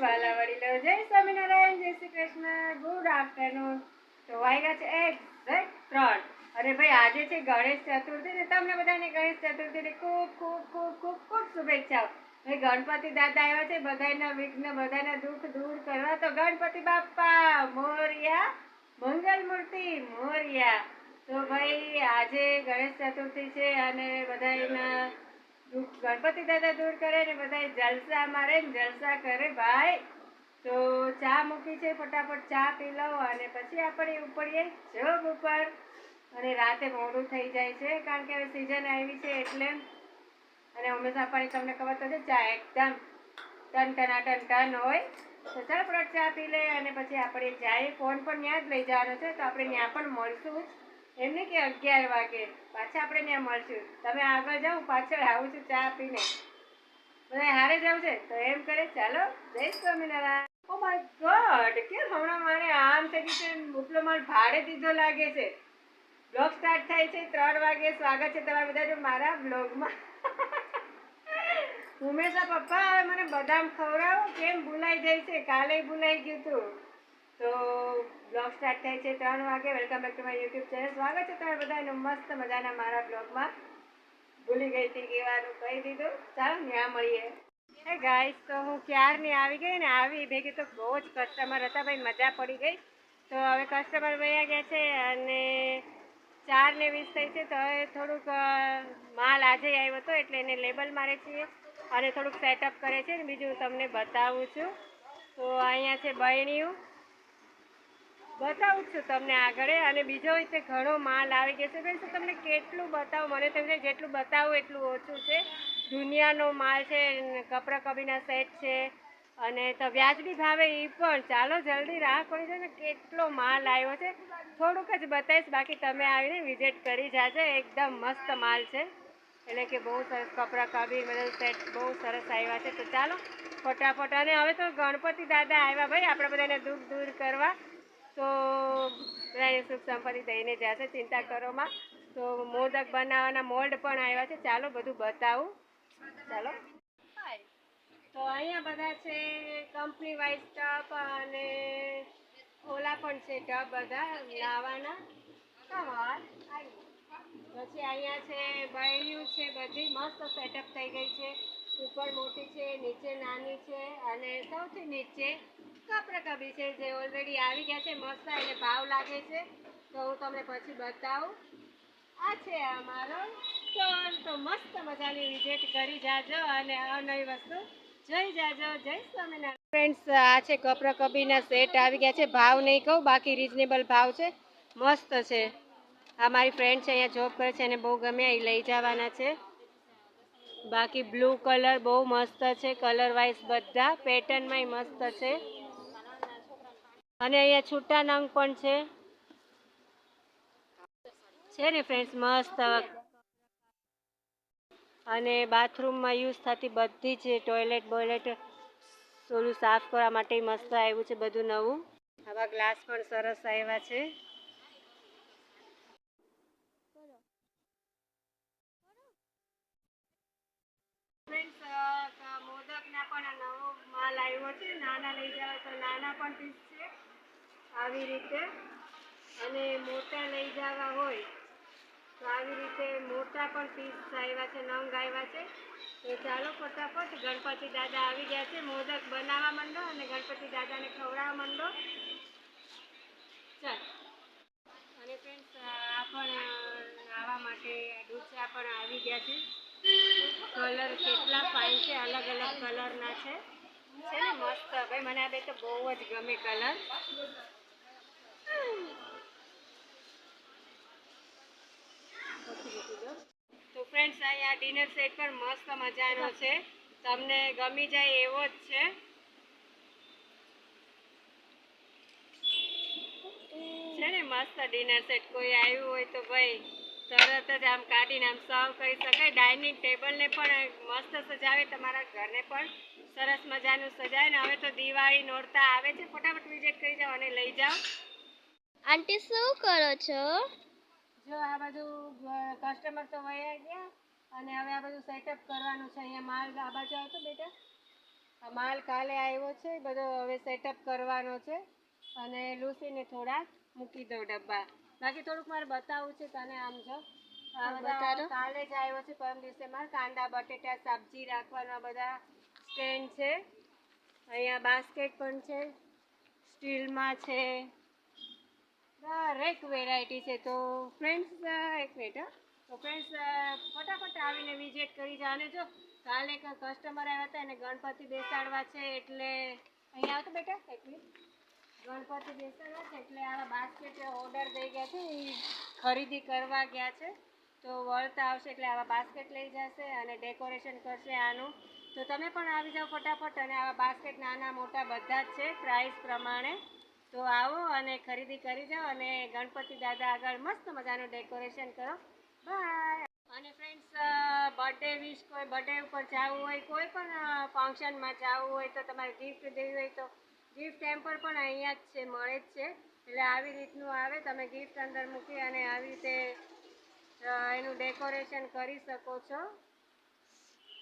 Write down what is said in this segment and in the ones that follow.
વાલા વડીલો જય સ્વામિનારાયણ, જય શ્રી કૃષ્ણ, ગુડ આફ્ટરનૂન. તો વાગ્યા છે એક્ઝેક્ટ ત્રણ. અરે ભાઈ, આજે છે ગણેશ ચતુર્થી ને તમને બધાને ગણેશ ચતુર્થીની ખૂબ ખૂબ ખૂબ ખૂબ ખૂબ શુભેચ્છાઓ. ભાઈ, ગણપતિ દાદા આવ્યા છે, બધાના વિઘ્ન, બધાના દુઃખ દૂર કરવા. તો ગણપતિ બાપ્પા, મોરિયા મંગલ મૂર્તિ મોરિયા. તો ભાઈ, આજે ગણેશ ચતુર્થી છે અને બધાના ગણપતિ દાદા દૂર કરે ને બધા જલસા મારે ને જલસા કરે ભાઈ. તો ચા મૂકી છે, ફટાફટ ચા પી લો અને પછી આપણે ઉપડીએ જોબ ઉપર. અને રાતે મોડું થઈ જાય છે, કારણ કે હવે સિઝન આવી છે એટલે. અને હંમેશા પાણી તમને ખબર તો છે, ચા એકદમ ટન ટના ટન ટન હોય. તો ચાલો ચા પી લે અને પછી આપણે જાય ફોન પણ ત્યાં જ લઈ જવાનો છે, તો આપણે ત્યાં પણ મળશું જ. એમ નહીં કે અગિયાર વાગે? પાછા આપણે ત્યાં મળશું. તમે આગળ જાઓ, પાછળ આવું છું ચા પીને. મને હારે જાવ છે તો એમ કરે, ચાલો, જય સ્વામિનારાયણ. ઓ માય ગોડ કેમ હમણાં મારે આમ થઈ ગયું છે ઉપલો માલ ભાડે દીધો લાગે છે. બ્લોગ સ્ટાર્ટ થાય છે, ત્રણ વાગે. સ્વાગત છે તમારા બધા જો મારા બ્લોગમાં ઉમેશા પપ્પા, હવે મને બદામ ખવડાવો. કેમ ભૂલાઈ જાય છે? કાલે ભૂલાઈ ગયું હતું તો બ્લોગ સ્ટાર્ટ થાય છે ત્રણ વાગે. Welcome back to my YouTube channel સ્વાગત છે તમે બધાનું મસ્ત મજાના મારા બ્લોગમાં ભૂલી ગઈ હતી કહેવાનું કહી દીધું. ચાલો ત્યાં મળીએ. ગાઈસ તો હું ક્યારની આવી ગઈ ને આવી ભેગી તો બહુ જ કસ્ટમર હતા ભાઈ, મજા પડી ગઈ. તો હવે કસ્ટમર વયા ગયા છે અને ચાર ને વીસ થઈ છે. તો હવે થોડુંક માલ આજે આવ્યો હતો એટલે એને લેબલ મારે છીએ અને થોડુંક સેટઅપ કરે છે ને. બીજું તમને બતાવું છું. તો અહીંયા છે બહેણીયું બતાવું છું તમને આગળ અને બીજો રીતે ઘણો માલ આવી ગયો છે. તો તમને કેટલું બતાવું? મને તમને જેટલું બતાવું એટલું ઓછું છે. દુનિયાનો માલ છે, કપરા કબીના સેટ છે, અને તો વ્યાજબી ભાવે એ પણ. ચાલો જલ્દી રાહ પડી જાય ને, કેટલો માલ આવ્યો છે. થોડુંક જ બતાવીશ, બાકી તમે આવીને વિઝિટ કરી જાજો. એકદમ મસ્ત માલ છે. એટલે કે બહુ સરસ કપરા કબીર બધા સેટ બહુ સરસ આવ્યા છે. તો ચાલો, ફટાફટ. અને હવે તો ગણપતિ દાદા આવ્યા ભાઈ, આપણે બધાને દુઃખ દૂર કરવા. તો સુખ સંપત્તિ દઈને જશે ચિંતા કરોમાં તો મોદક બનાવવાના મોલ્ડ પણ આવ્યા છે. ચાલો બધું બતાવું. ચાલો. તો અહીંયા બધા છે કંપની વાઇઝ ટબ અને ઓલા પણ છે ટબ બધા, લાવવાના. પછી અહીંયા છે બહેન્યું છે, બધી મસ્ત સેટઅપ થઈ ગઈ છે. ઉપર મોટી છે, નીચે નાની છે અને સૌથી નીચે કપરા કબી છે, જે ઓલરેડી આવી ગયા છે, મસ્ત એને ભાવ લાગે છે. તો હું તમને પછી બતાવું. આ છે અમારો સ્ટોર તો મસ્ત મજાની વિઝિટ કરી જાજો અને અનવી વસ્તુ. જોઈ જાજો, જય સ્વામિનારાયણ. ફ્રેન્ડ્સ આ છે કપરા કબીના સેટ આવી ગયા છે. ભાવ નહીં કહું, બાકી રિઝનેબલ ભાવ છે. મસ્ત છે. આ મારી ફ્રેન્ડ છે, અહીંયા જોબ કરે છે એને બહુ ગમે એ લઈ જવાના છે. બાકી બ્લુ કલર બહુ મસ્ત છે, કલર વાઇઝ બધા પેટર્નમાંય મસ્ત છે. અને અહીંયા છૂટા નંગ પણ છે. છે ને ફ્રેન્ડ્સ મસ્ત અને બાથરૂમમાં યુઝ થતી બધી જ ટોયલેટ બોયલેટ સોલું સાફ કરવા માટે મસ્ત આવ્યું છે બધું નવું. આવા ગ્લાસ પણ સરસ આવ્યા છે ફ્રેન્ડ્સ પણ નવો માલ આવ્યો છે. નાના લઈ જાવ તો નાના પણ પીસ છે. આવી રીતે. અને મોટા લઈ જવા હોય તો આવી રીતે મોટા પણ પીસ આવ્યા છે, નંગ આવ્યા છે. તો ચાલો ફટાફટ ગણપતિ દાદા આવી ગયા છે. મોદક બનાવવા માંડો અને ગણપતિ દાદાને ખવડાવવા માંડો. ચાલ. અને ફ્રેન્ડ્સ આ પણ નાવા માટે ડૂચા પણ આવી ગયા છે. કલર કેટલા ફાઇન છે, અલગ અલગ કલરના છે. છે ને મસ્ત. ભાઈ, મને આ બે તો બહુ જ ગમે કલર. તો ફ્રેન્ડ્સ અહીંયા ડિનર સેટ પણ મસ્ત મજાનો છે. તમને ગમી જાય એવો જ છે. છે ને મસ્ત ડિનર સેટ કોઈ આવ્યું હોય તો ભાઈ તરત જ આમ કાઢીને આમ સર્વ કરી શકાય. ડાઇનિંગ ટેબલને પણ મસ્ત સજાવે તમારા ઘરને પણ સરસ મજાનું સજાય. ને હવે તો દિવાળી નોરતા આવે છે. ફટાફટ વિઝિટ કરી જાઓ અને લઈ જાઓ. આંટી શું કરો છો? જો આ બધું કસ્ટમર તો વયા ગયા. અને હવે આ બધું સેટઅપ કરવાનું છે. અહીંયા માલ આ બાજુ આવતો બેટા? આ માલ કાલે આવ્યો છે. બધો હવે સેટઅપ કરવાનો છે. અને લૂસીને થોડાક મૂકી દો ડબ્બા. બાકી થોડુંક મારે બતાવવું છે તને આમ જો. આ બધા. કાલે જ આવ્યો છે પરમ દિવસે મારે કાંદા બટેટા સબ્જી રાખવાના બધા સ્ટેન્ડ છે. અહીંયા બાસ્કેટ પણ છે સ્ટીલમાં છે. દરેક વેરાયટી છે તો ફ્રેન્ડ્સ એક મિનિટ તો ફ્રેન્ડ્સ ફટાફટ આવીને વિઝિટ કરી જાઓ અને જો કાલે એક કસ્ટમર આવ્યા હતા એને ગણપતિ બેસાડવા છે એટલે અહીંયા આવતો બેટા એક મિનિટ ગણપતિ બેસાડ્યા છે એટલે આવા બાસ્કેટ ઓર્ડર દઈ ગયા છે. એ ખરીદી કરવા ગયા છે. તો વળતા આવશે એટલે આવા બાસ્કેટ લઈ જશે અને ડેકોરેશન કરશે આનું. તો તમે પણ આવી જાઓ ફટાફટ અને આવા બાસ્કેટ નાના મોટા બધા જ છે પ્રાઇસ પ્રમાણે. તો આવો અને ખરીદી કરી જાઓ અને ગણપતિ દાદા આગળ મસ્ત મજાનું ડેકોરેશન કરો. બાય અને ફ્રેન્ડ્સ બર્થડે વિશ કોઈ બર્થડે ઉપર જવું હોય, કોઈ પણ ફંક્શનમાં જવું હોય તો તમારે ગિફ્ટ દેવી હોય તો ગિફ્ટ ટેમ્પર પણ અહીંયા જ છે, મળે જ છે. એટલે આવી રીતનું આવે, તમે ગિફ્ટ અંદર મૂકી અને આવી રીતે એનું ડેકોરેશન કરી શકો છો.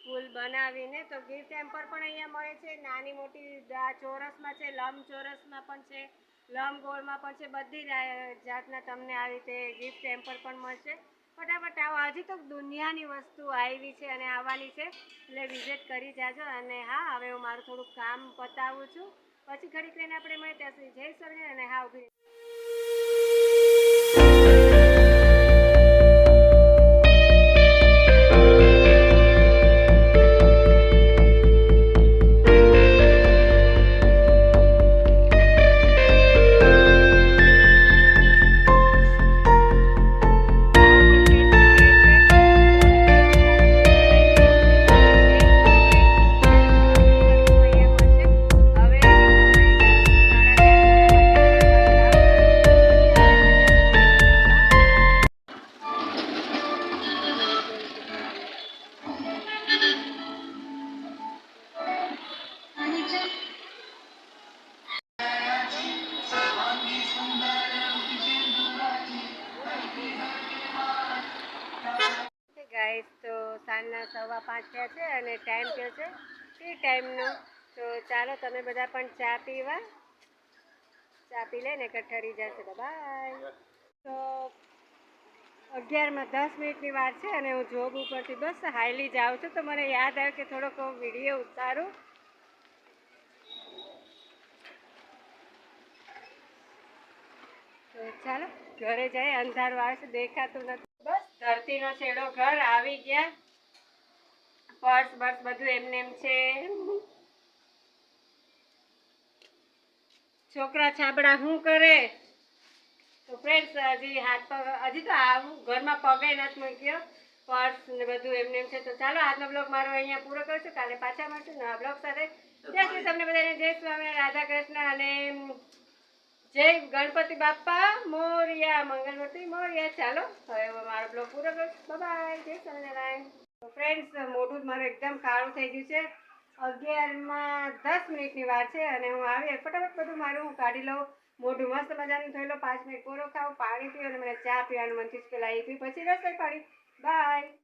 ફૂલ બનાવીને. તો ગિફ્ટ ટેમ્પર પણ અહીંયા મળે છે, નાની મોટી ચોરસમાં છે લંબ ચોરસમાં પણ છે લંબ ગોળમાં પણ છે, બધી જાતના તમને આવી રીતે ગિફ્ટ ટેમ્પર પણ મળશે. ફટાફટ આવો. હજી તો દુનિયાની વસ્તુ આવી છે અને આવવાની છે. એટલે વિઝિટ કરી જાજો અને હા, હવે હું મારું થોડુંક કામ પતાવું છું. પછી ઘડીક કરીને આપણે મળીએ ત્યાં સુધી જય સ્વામિનારાયણ અને હા, ઊભી સવા પાંચ થયા છે અને ટાઈમ થયો છે. એ ટાઈમનો તો ચાલો તમે બધા પણ ચા પીવા. ચા પી લઈને કઠરી જશે તો બાય તો અગિયારમાં દસ મિનિટની વાર છે અને હું જોબ ઉપરથી બસ હાઈલી જાઉં છું. તો મને યાદ આવ્યું કે થોડોક વીડિયો ઉતારું. તો ચાલો, ઘરે જાય અંધારું આવે છે, દેખાતું નથી. બસ ધરતીનો છેડો ઘર આવી ગયા. પર્સ બર્સ બધું એમને એમ છે. છોકરા છાબડા શું કરે? તો ફ્રેન્ડ્સ હજી હાથ પગ, હજી તો આવું ઘરમાં પગે નથી મૂક્યો. પર્સ ને બધું એમને એમ છે. તો ચાલો, આજનો બ્લોગ મારો અહીંયા પૂરો કરશું. કાલે પાછા મળશું નવા બ્લોગ સાથે. ત્યાં સુધી તમને બધાને. જય સ્વામી રાધા કૃષ્ણ અને જય ગણપતિ બાપ્પા મોરિયા, મંગલમૂર્તિ મોરિયા. ચાલો, હવે મારો બ્લોગ પૂરો કરશું બાય ફ્રેન્ડ્સ મોઢું મારું એકદમ કાળું થઈ ગયું છે. અગિયારમાં દસ મિનિટની વાર છે અને હું આવી ફટાફટ બધું મારું હું કાઢી લઉં. મોઢું મસ્ત મજાનું થઈ લો, પાંચ મિનિટ પૂરો ખાઉં, પાણી પીવું અને મને ચા પીવાનું મનથી જ પહેલાં એ પી, પછી રસોઈ પાડી બાય